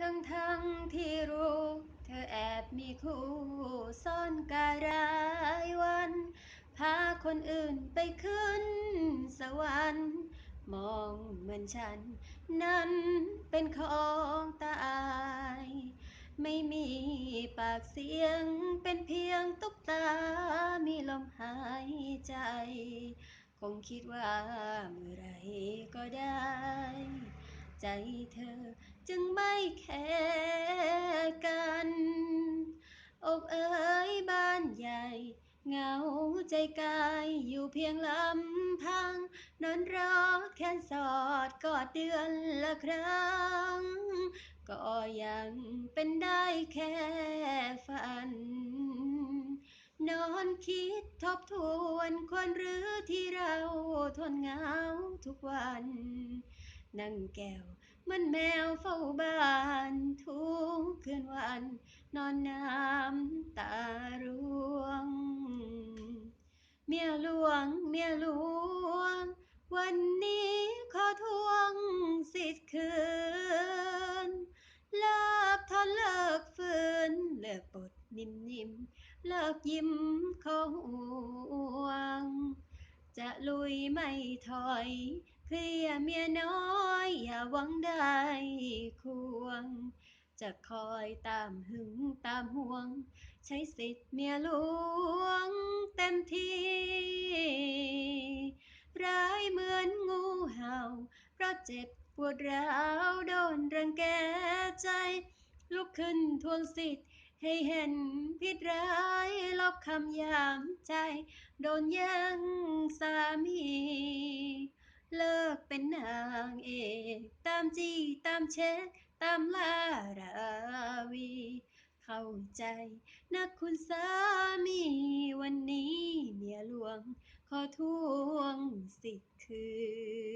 ทั้งทั้งที่รู้ เธอแอบมีคู่ซ่อนการายวัน พาคนอื่นไปขึ้นสวรรค์มองเหมือนฉัน นั้นเป็นของตาย ไม่มีปากเสียงเป็นเพียงตุ๊กตา มีลมหายใจ คงคิดว่าเมื่อไรก็ได้ ใจเธอ จึงไม่แคร์กันอกเอ๋ยบ้านใหญ่ เหงาใจกายอยู่เพียงลำพัง นอนรอแขนสอดกอดเดือนละครั้ง ก็ยังเป็นได้แค่ฝัน นอนคิดทบทวนควรหรือที่เราทนเหงาทุกวัน นั่งแก้วเหมือนแมวเฝ้าบ้านทุกคืนวัน นอนน้ำตาร่วง เมียหลวง เมียหลวง วันนี้ขอทวงสิทธิ์คืนเลิกทนเลิกฝืนเลิกบทนิ่มๆเลิกยิ้มขอห่วง จะลุยไม่ถอย เคลียเมียน้อยอย่าหวังได้ควง จะคอยตามหึงตามห่วง ใช้สิทธิ์เมียหลวงเต็มที่ร้ายเหมือนงูเห่า เพราะเจ็บปวดร้าวโดนรังแกใจ ลุกขึ้นทวงสิทธิ์ให้เห็นผิดร้ายลบคำยามใจ โดนย่งสามี เลิกเป็นนางเอก ตามจี้ตามเช็ค ตามล่าราวี เข้าใจนะคุณสามีวันนี้เมียหลวง ขอทวงสิทธิ์คืน